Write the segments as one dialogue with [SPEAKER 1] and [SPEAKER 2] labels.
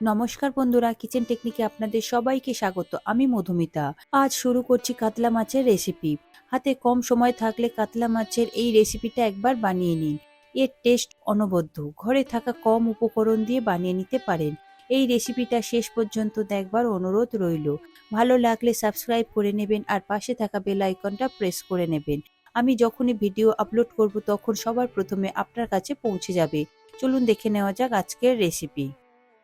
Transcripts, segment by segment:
[SPEAKER 1] নমস্কার বন্ধুরা কিচেন টেকনিকে আপনাদের সবাইকে স্বাগত। আমি মধুমিতা। আজ শুরু করছি কাতলা মাছের রেসিপি হাতে কম সময় থাকলে কাতলা মাছের এই রেসিপিটা একবার বানিয়ে নিন। এর টেস্ট অনবদ্য। ঘরে থাকা কম উপকরণ দিয়ে বানিয়ে নিতে পারেন। এই রেসিপিটা শেষ পর্যন্ত দেখবার অনুরোধ রইল। ভালো লাগলে সাবস্ক্রাইব করে নেবেন আর পাশে থাকা বেল আইকনটা প্রেস করে নেবেন। আমি যখনই ভিডিও আপলোড করব, তখন সবার প্রথমে আপনার কাছে পৌঁছে যাবে। চলুন দেখে নেওয়া যাক আজকের রেসিপি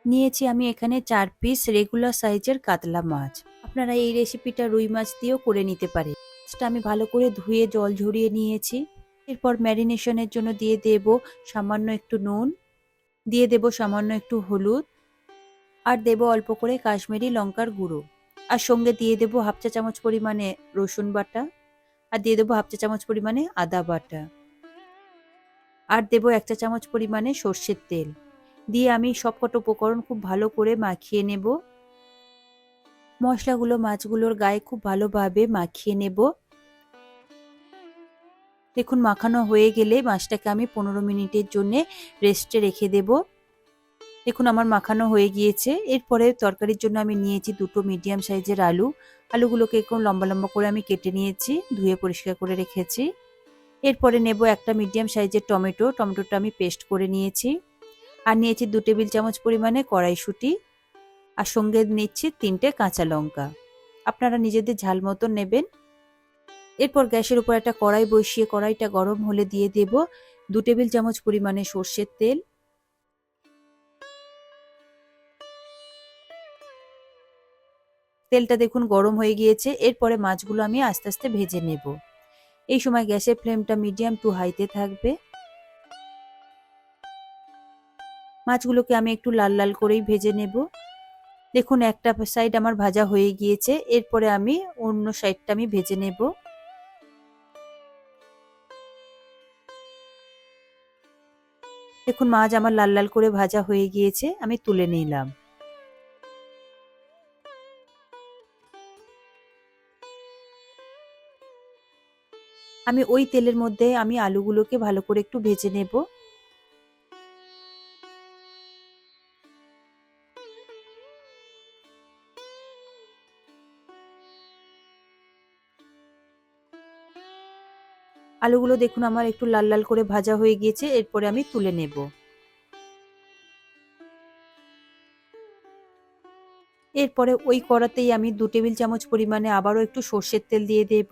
[SPEAKER 1] নিয়েছি আমি এখানে চার পিস রেগুলার সাইজের কাতলা মাছ। আপনারা এই রেসিপিটা রুই মাছ দিয়েও করে নিতে পারেন। মাছটা আমি ভালো করে ধুয়ে জল ঝরিয়ে নিয়েছি। এরপর ম্যারিনেশনের জন্য দিয়ে দেব সামান্য একটু নুন, দিয়ে দেব সামান্য একটু হলুদ, আর দেব অল্প করে কাশ্মীরি লঙ্কার গুঁড়ো। আর সঙ্গে দিয়ে দেব হাফ চা চামচ পরিমাণে রসুন বাটা, আর দিয়ে দেবো হাফ চা চামচ পরিমাণে আদা বাটা। আর দেবো এক চা চামচ পরিমাণে সর্ষের তেল। দিয়ে আমি সবকটা উপকরণ খুব ভালো করে মাখিয়ে নেব। মশলাগুলো, মাছগুলোর গায়ে খুব ভালোভাবে মাখিয়ে নেব। দেখুন, মাখানো হয়ে গেলে মাছটাকে আমি পনেরো মিনিটের জন্য রেস্টে রেখে দেব। দেখুন, আমার মাখানো হয়ে গিয়েছে। এরপরে তরকারির জন্য আমি নিয়েছি দুটো মিডিয়াম সাইজের আলু। আলুগুলোকে একটু লম্বা লম্বা করে আমি কেটে নিয়েছি, ধুয়ে পরিষ্কার করে রেখেছি। এরপরে নেব একটা মিডিয়াম সাইজের টমেটো। টমেটোটা আমি পেস্ট করে নিয়েছি। আর নিয়েছি দু টেবিল চামচ পরিমাণে কড়াইশুঁটি। আর সঙ্গে নিচ্ছি তিনটে কাঁচা লঙ্কা। আপনারা নিজেদের ঝাল মতো নেবেন। এরপর গ্যাসের উপর একটা কড়াই বসিয়ে কড়াইটা গরম হলে দিয়ে দেব দু টেবিল চামচ পরিমাণে সর্ষের তেল। তেলটা দেখুন গরম হয়ে গিয়েছে, এরপরে মাছগুলো আমি আস্তে আস্তে ভেজে নেব। এই সময় গ্যাসের ফ্লেমটা মিডিয়াম টু হাইতে থাকবে। মাছগুলোকে আমি একটু লাল লাল করেই ভেজে নেব। দেখুন, একটা সাইড আমার ভাজা হয়ে গিয়েছে। এরপরে আমি অন্য সাইডটা আমি ভেজে নেব। দেখুন, মাছ আমার লাল লাল করে ভাজা হয়ে গিয়েছে। আমি তুলে নিলাম। আমি ওই তেলের মধ্যে আমি আলুগুলোকে ভালো করে একটু ভেজে নেব। আলুগুলো দেখুন আমার একটু লাল লাল করে ভাজা হয়ে গিয়েছে, এরপরে আমি তুলে নেব। এরপরে ওই কড়াতেই আমি দু টেবিল চামচ পরিমাণে আবারও একটু সর্ষের তেল দিয়ে দেব।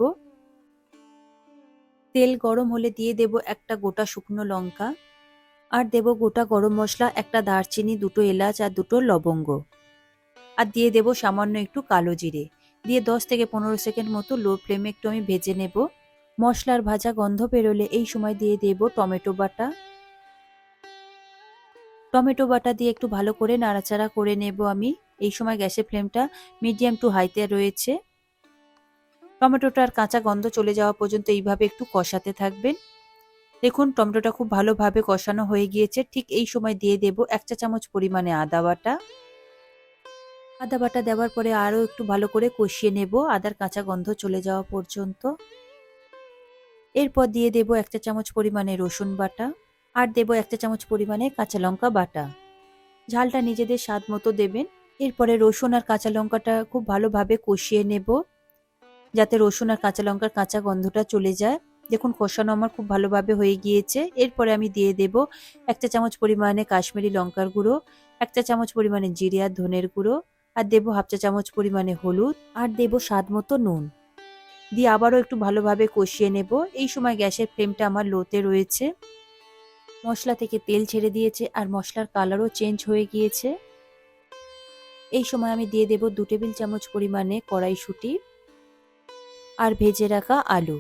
[SPEAKER 1] তেল গরম হলে দিয়ে দেব একটা গোটা শুকনো লঙ্কা, আর দেব গোটা গরম মশলা, একটা দারচিনি, দুটো এলাচ, আর দুটো লবঙ্গ। আর দিয়ে দেব সামান্য একটু কালো জিরে। দিয়ে দশ থেকে পনেরো সেকেন্ড মতো লো ফ্লেমে একটু আমি ভেজে নেব। মশলার ভাজা গন্ধ বেরোলে এই সময় দিয়ে দেব টমেটো বাটা। টমেটো বাটা দিয়ে একটু ভালো করে নাড়াচাড়া করে নেব আমি। এই সময় গ্যাসের ফ্লেমটা মিডিয়াম টু হাইতে রয়েছে। টমেটোটার কাঁচা গন্ধ চলে যাওয়া পর্যন্ত এইভাবে একটু কষাতে থাকবেন। দেখুন, টমেটোটা খুব ভালোভাবে কষানো হয়ে গিয়েছে। ঠিক এই সময় দিয়ে দেব এক চা চামচ পরিমাণে আদা বাটা। আদা বাটা দেওয়ার পরে আরও একটু ভালো করে কষিয়ে নেব। আদার কাঁচা গন্ধ চলে যাওয়া পর্যন্ত। এরপর দিয়ে দেব একটা চামচ পরিমাণে রসুন বাটা আর দেব একটা চামচ পরিমাণে কাঁচা লঙ্কা বাটা। ঝালটা নিজেদের স্বাদ মতো দেবেন। এরপরে রসুন আর কাঁচা লঙ্কাটা খুব ভালোভাবে কষিয়ে নেব। যাতে রসুন আর কাঁচা লঙ্কার কাঁচা গন্ধটা চলে যায়। দেখুন, কষানো আমার খুব ভালোভাবে হয়ে গিয়েছে। এরপরে আমি দিয়ে দেব একটা চামচ পরিমাণে কাশ্মীরি লঙ্কার গুঁড়ো, একটা চামচ পরিমাণে জিরে আর ধনের গুঁড়ো, আর দেবো হাফ চা চামচ পরিমাণে হলুদ, আর দেবো স্বাদ মতো নুন। দিয়ে আবারও একটু ভালোভাবে কষিয়ে নেব। এই সময় গ্যাসের ফ্লেমটা আমার লোতে রয়েছে। মশলা থেকে তেল ছেড়ে দিয়েছে আর মশলার কালারও চেঞ্জ হয়ে গিয়েছে। এই সময় আমি দিয়ে দেব দু টেবিল চামচ পরিমাণে কড়াইশুঁটি আর ভেজে রাখা আলু।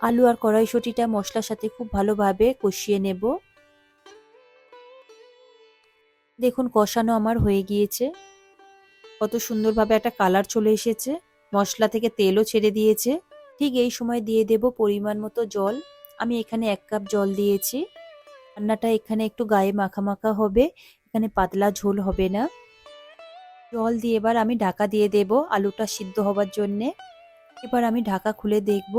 [SPEAKER 1] আলু আর কড়াইশুঁটিটা মশলার সাথে খুব ভালোভাবে কষিয়ে নেব। দেখুন, কষানো আমার হয়ে গিয়েছে। কত সুন্দরভাবে একটা কালার চলে এসেছে। মশলা থেকে তেলও ছেড়ে দিয়েছে। ঠিক এই সময় দিয়ে দেব পরিমাণ মতো জল। আমি এখানে এক কাপ জল দিয়েছি। রান্নাটা এখানে একটু গায়ে মাখা মাখা হবে। এখানে পাতলা ঝোল হবে না। জল দিয়ে এবার আমি ঢাকা দিয়ে দেব আলুটা সিদ্ধ হবার জন্যে। এবার আমি ঢাকা খুলে দেখব।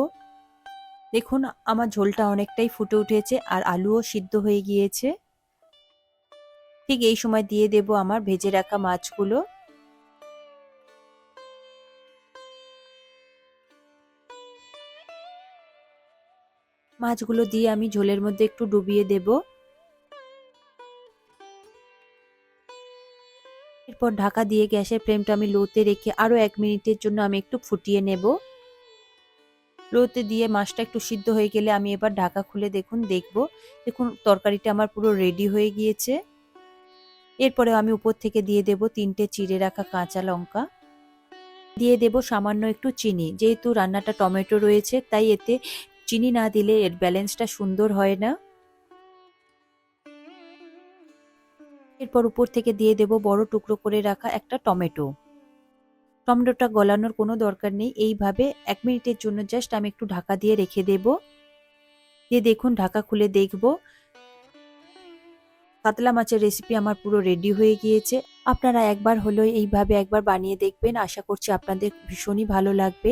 [SPEAKER 1] দেখুন, আমার ঝোলটা অনেকটাই ফুটে উঠেছে আর আলুও সিদ্ধ হয়ে গিয়েছে। ঠিক এই সময় দিয়ে দেব আমার ভেজে রাখা মাছগুলো। মাছগুলো দিয়ে আমি ঝোলের মধ্যে একটু ডুবিয়ে দেব। এরপর ঢাকা দিয়ে গ্যাসের ফ্লেমটা আমি লোতে রেখে আরও এক মিনিটের জন্য আমি একটু ফুটিয়ে নেব। লোতে দিয়ে মাছটা একটু সিদ্ধ হয়ে গেলে আমি এবার ঢাকা খুলে দেখুন, দেখব। দেখুন, তরকারিটা আমার পুরো রেডি হয়ে গিয়েছে। এরপরে আমি উপর থেকে দিয়ে দেব তিনটে চিড়ে রাখা কাঁচা লঙ্কা। দিয়ে দেব সামান্য একটু চিনি। যেহেতু রান্নাটা টমেটো রয়েছে, তাই এতে চিনি না দিলে এর ব্যালেন্সটা সুন্দর হয় না। এরপর উপর থেকে দিয়ে দেব বড় টুকরো করে রাখা একটা টমেটো। টমেটোটা গলানোর কোনো দরকার নেই, এইভাবে এক মিনিটের জন্য জাস্ট আমি একটু ঢাকা দিয়ে রেখে দেব। দিয়ে দেখুন, ঢাকা খুলে দেখব। কাতলা মাছের রেসিপি আমার পুরো রেডি হয়ে গিয়েছে। আপনারা একবার হলেও এইভাবে একবার বানিয়ে দেখবেন। আশা করছি আপনাদের ভীষণই ভালো লাগবে।